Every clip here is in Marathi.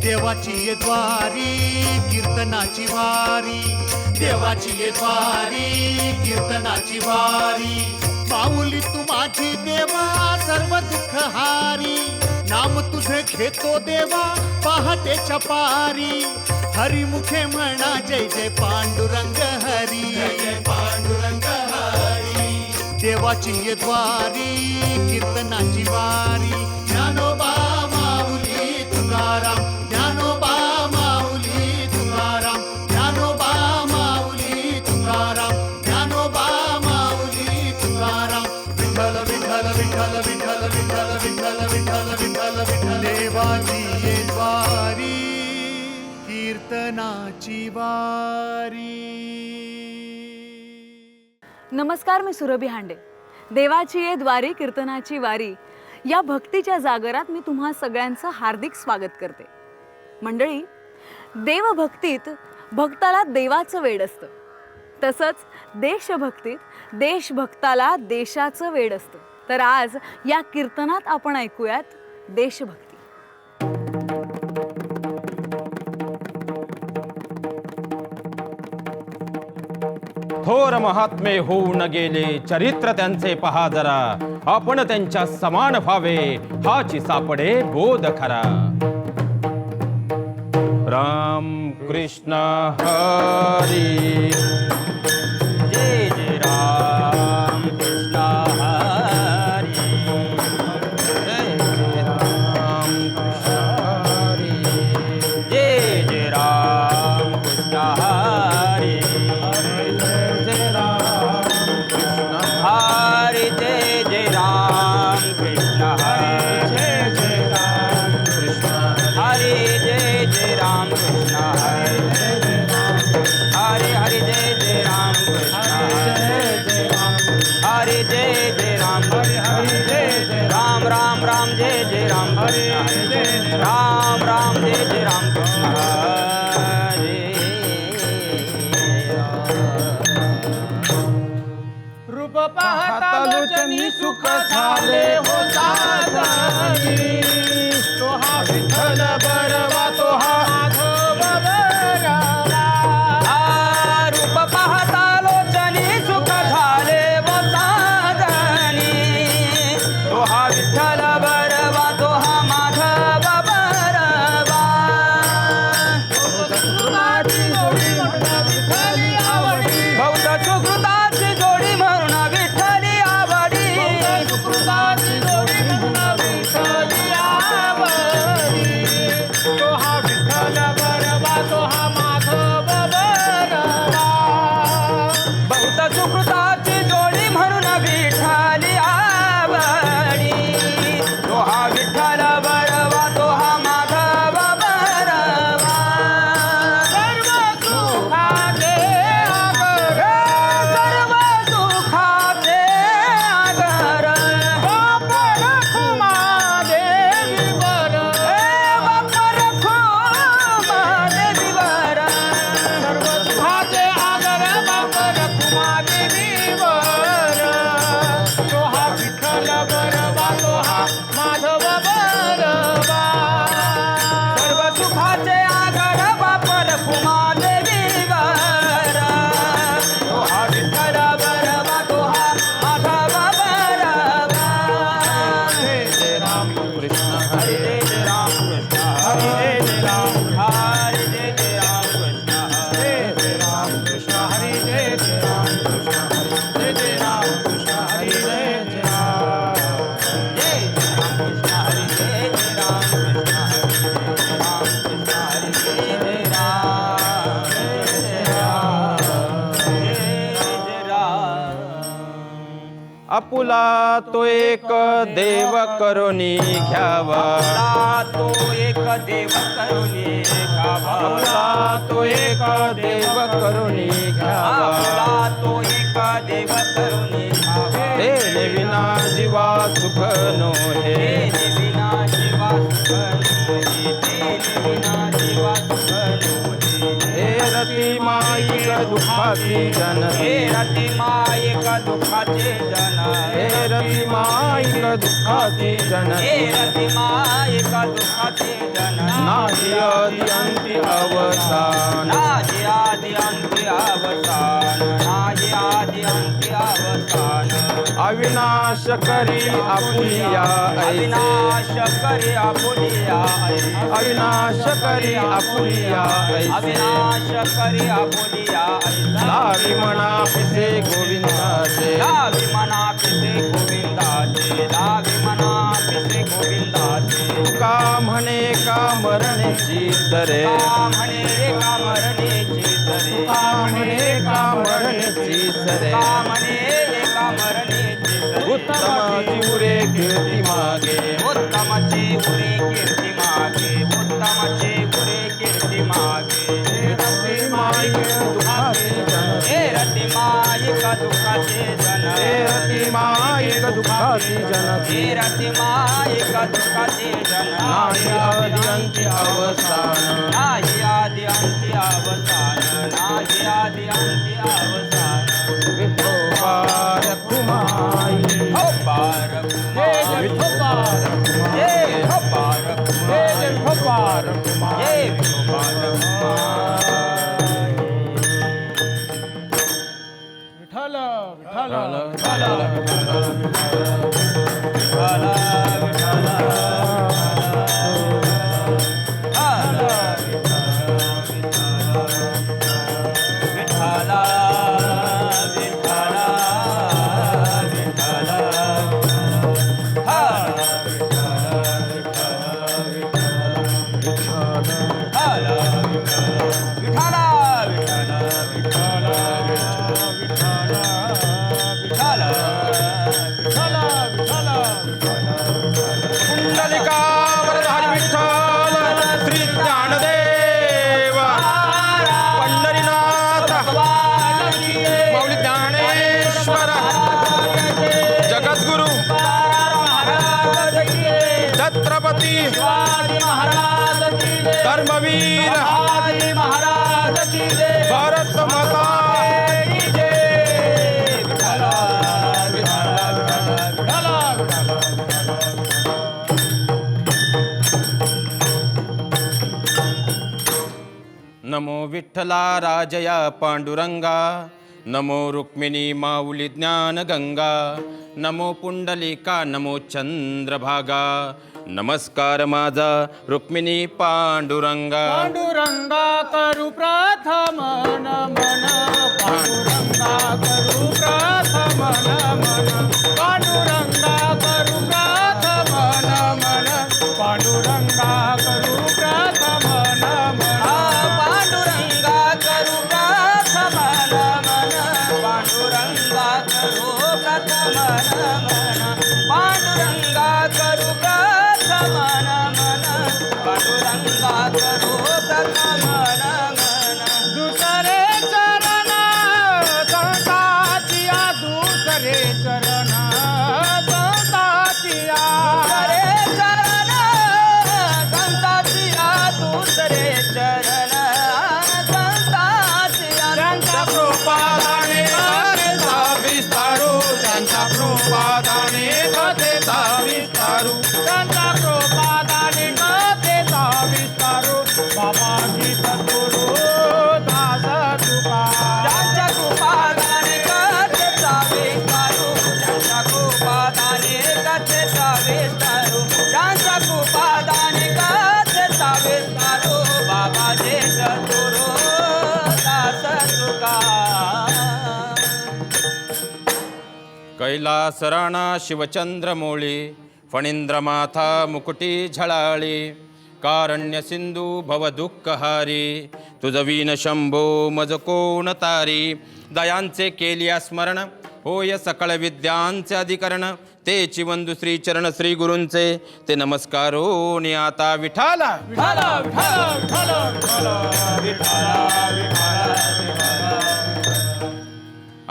देवाची ये द्वारी कीर्तनाची वारी. देवाची ये द्वारी कीर्तनाची वारी. माऊली तू माझी देवा सर्व दुःख हारी. नाम तुझे घेतो देवा पहाटेच्या पारी हरिमुखे म्हणा जय जय पांडुरंग हरी. जय पांडुरंग हरी. देवाची ये द्वारी कीर्तनाची वारी. कीर्तनाची वारी. नमस्कार मी सुरभी हांडे. देवाची ये द्वारी कीर्तनाची वारी. या भक्तीच्या जागरात मी तुम्हा सगळ्यांचं हार्दिक स्वागत करते. मंडळी देवभक्तीत भक्ताला देवाचं वेड असतं. तसंच देशभक्तीत देशभक्ताला देशाचं वेड असतं. तर आज या कीर्तनात आपण ऐकूयात देशभक्ती. थोर महात्मे होऊन गेले चरित्र त्यांचे पहा जरा. आपण त्यांच्या समान व्हावे हाची सापडे बोध खरा. राम कृष्ण हरी. जय जय राम. चरणी सुख झाले होता तो हा विठ्ठल आपुला तो एक देव करुणी घ्यावा. तो एक देव करुणी घ्यावा. तो एक देव करुणी घ्यावा. तो एक देव करुणी घ्यावा. ते विना जीवा सुख नो हे विना जीवा सुख नो हे विना जीवा सुख नो हे रती माईक दुखाची जन हे रती माईक दुखाचे जन हे रती माईक दुःखाची जनती हे रती मायिका दुःखाचे जननी नाही आदी अंती अवसान। नाही आदि अंति अवसान। आदि अंति अवसान अविनाश करी आपुलिया ऐसे। अविनाश करे आपुलिया ऐसे. अविनाश करी आपुलिया ऐसे। अविनाश करे आपुलिया ऐसे. लावी म्हणा पिसे गोविंदाचे। लावी मना पिसे गोविंदाचे। लावी मना पिसे गोविंदाचे। का म्हणे का मरणेची तरे का म्हणे रे का सरे का म्हणे रे का मरणेची उत्तमाची उरे कीर्ती मागे. उत्तमचे उरे कीर्ती मागे. उत्तमचे उरे कीर्ती मागे. माईक दुःखाची जन. हे रती मायिक दुःखाचे जन. हे रती माईक दुःखाची हे रती जन. नाही आदी अंती अवसान नाही आदि अंति अवसान नाही आदि अंति अवसान भारत माता। नमो विठ्ठला राजया पांडुरंगा। नमो रुक्मिणी माऊली ज्ञानगंगा। नमो पुंडलिका नमो चंद्रभागा। नमस्कार माझा रुक्मिणी पांडुरंगा. पांडुरंगा करू प्रथम नमन पांडुरंगा करू प्रथम नमन कैलासराणा शिवचंद्र मोळी मुकुटी झळाळी कारण्य सिंधू भव दुःखहारी तुझ वीन शंभो मज कोण तारी दयांचे केलिया स्मरण होय सकळ विद्यांचे अधिकरण ते चिवंदू श्री चरण श्री गुरूंचे ते नमस्कारो नि आता विठाला विठाला विठाला विठाला.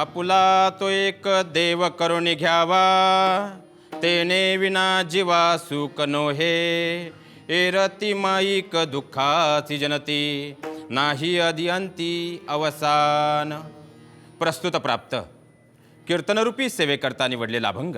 आपुला तो एक देव करून घ्यावा. तेने विना जीवा सुख नोहे. एरती माईक दुःखाची जनती नाही अधिअंती अवसान. प्रस्तुत प्राप्त. कीर्तनरूपी सेवेकरता निवडलेला अभंग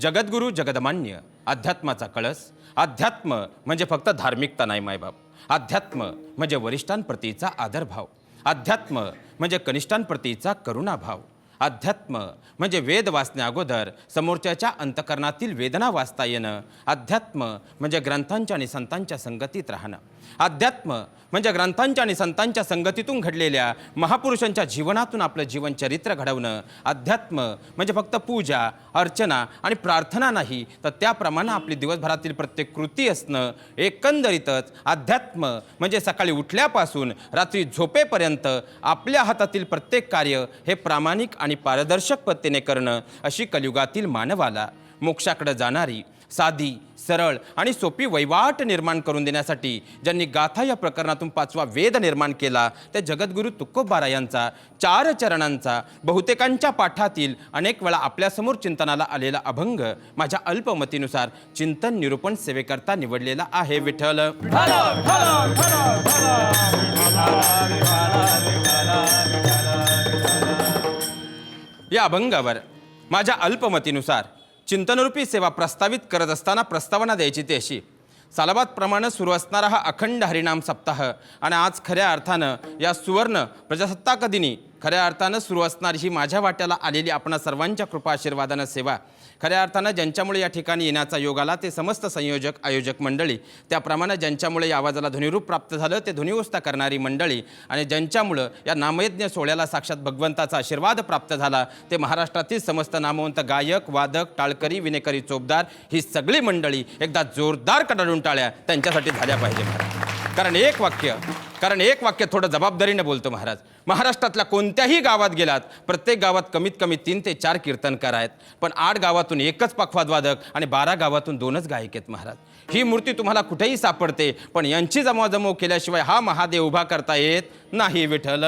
जगद्गुरू जगदमान्य अध्यात्माचा कळस. अध्यात्म म्हणजे फक्त धार्मिकता नाही मायबाप. अध्यात्म म्हणजे वरिष्ठांप्रतीचा आदरभाव. अध्यात्म म्हणजे कनिष्ठांप्रतीचा करुणाभाव. अध्यात्म म्हणजे वेद वाचण्या अगोदर समोरच्याच्या अंतकरणातील वेदना वाचता येणं. अध्यात्म म्हणजे ग्रंथांच्या आणि संतांच्या संगतीत राहणं. अध्यात्म म्हणजे ग्रंथांच्या आणि संतांच्या संगतीतून घडलेल्या महापुरुषांच्या जीवनातून आपलं जीवन चरित्र घडवणं. अध्यात्म म्हणजे फक्त पूजा अर्चना आणि प्रार्थना नाही तर त्याप्रमाणे आपली दिवसभरातील प्रत्येक कृती असणं एकंदरीतच अध्यात्म म्हणजे सकाळी उठल्यापासून रात्री झोपेपर्यंत आपल्या हातातील प्रत्येक कार्य हे प्रामाणिक आणि आणि पारदर्शक पद्धतीने करणं अशी कलियुगातील मानवाला मोक्षाकडे जाणारी साधी सरळ आणि सोपी वैवाट निर्माण करून देण्यासाठी ज्यांनी गाथा या प्रकरणातून पाचवा वेद निर्माण केला त्या जगद्गुरू तुकोबारा यांचा चार चरणांचा बहुतेकांच्या पाठातील अनेक वेळा आपल्यासमोर चिंतनाला आलेला अभंग माझ्या अल्पमतीनुसार चिंतन निरूपण सेवेकरता निवडलेला आहे. विठ्ठल. या अभंगावर माझ्या अल्पमतीनुसार चिंतनरूपी सेवा प्रस्तावित करत असताना प्रस्तावना द्यायची ती अशी. सालाबादप्रमाणे सुरू असणारा हा अखंड हरिनाम सप्ताह आणि आज खऱ्या अर्थानं या सुवर्ण प्रजासत्ताक दिनी खऱ्या अर्थानं सुरू असणारी ही माझ्या वाट्याला आलेली आपणा सर्वांच्या कृपा आशीर्वादानं सेवा. खऱ्या अर्थानं ज्यांच्यामुळे या ठिकाणी येण्याचा योग आला ते समस्त संयोजक आयोजक मंडळी. त्याप्रमाणे ज्यांच्यामुळे या आवाजाला ध्वनिरूप प्राप्त झालं ते ध्वनिवस्था करणारी मंडळी. आणि ज्यांच्यामुळं या नामयज्ञ सोहळ्याला साक्षात भगवंताचा आशीर्वाद प्राप्त झाला ते महाराष्ट्रातील समस्त नामवंत गायक वादक टाळकरी विनेकरी चोपदार ही सगळी मंडळी एकदा जोरदार कडाडून टाळ्या त्यांच्यासाठी झाल्या पाहिजे कारण एक वाक्य कारण एक वाक्य थोडं जबाबदारीने बोलतो महाराज. महाराष्ट्रातल्या कोणत्याही गावात गेलात प्रत्येक गावात कमीत कमी तीन ते चार कीर्तनकार आहेत. पण आठ गावातून एकच पखवादवादक आणि बारा गावातून दोनच गायक आहेत महाराज. ही मूर्ती तुम्हाला कुठेही सापडते पण यांची जमवाजमव केल्याशिवाय हा महादेव उभा करता येत नाही विठ्ठल.